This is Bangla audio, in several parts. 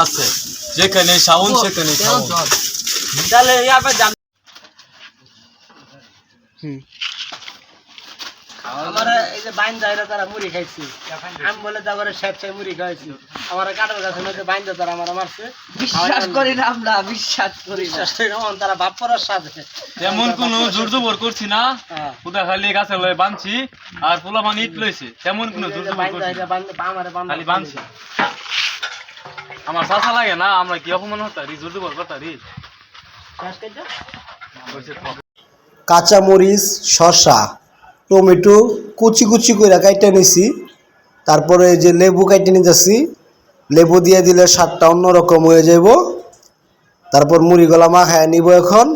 আছে। যেখানে সাউন সেখানে তাহলে যান আমার এই যে বাইন তারা মুড়ি খাইছি আমি বলে তারপরে চাই মুড়ি খাইছি আমার কাটার গাছের মধ্যে বাইন তারা আমার মারছে বিশ্বাস করি না আমরা বিশ্বাস করি তারা বাপ পড়ার সাথে। তেমন কোনো জোর জবর করছি না। হ্যাঁ। পুরা খালি গাছে লয়ে বানছি আর পোলা মানে ইট লইছে। তেমন কোনো জোর জবর বাইন করছি বাইন আমারে খালি চাচা লাগে না আমরা কি অপমান হতারি? জোর জবর করতারি? দাও। কাঁচামরিচ শসা। টমেটো কুচি কুচি করে কাইটে নিছি তারপরে যে লেবু কাইটে নিতেছি লেবু দিয়ে দিলে স্বাদটা অন্যরকম হয়ে যাব তারপর মুড়ি গলা মাখায় নিব এখন।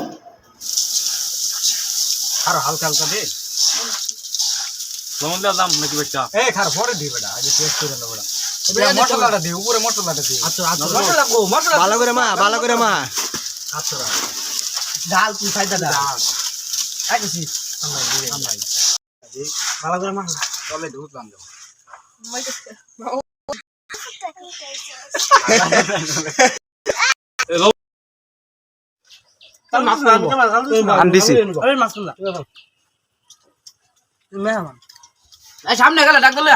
খার হালকা হালকা দে। লবণ দেওয়া দাম নাকি বেটা? এই খার পরে দি বেটা আগে টেস্ট করে নাও বেটা। মশলাটা দি উপরে মশলাটা দি। আচ্ছা আচ্ছা মশলা গো মশলা ভালো করে মা ভালো করে মা। আচ্ছা ডাল তুই খাইতে ডাল? ভালো করে মা চলে ঢুকলাম এই সামনে গেলে ডাক দিলে।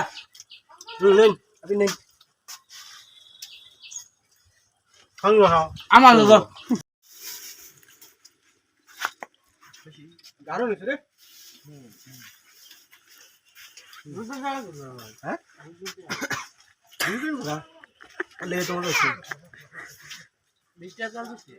আমার লোক গারো নিছে রে। লে তোমার চাল দিছি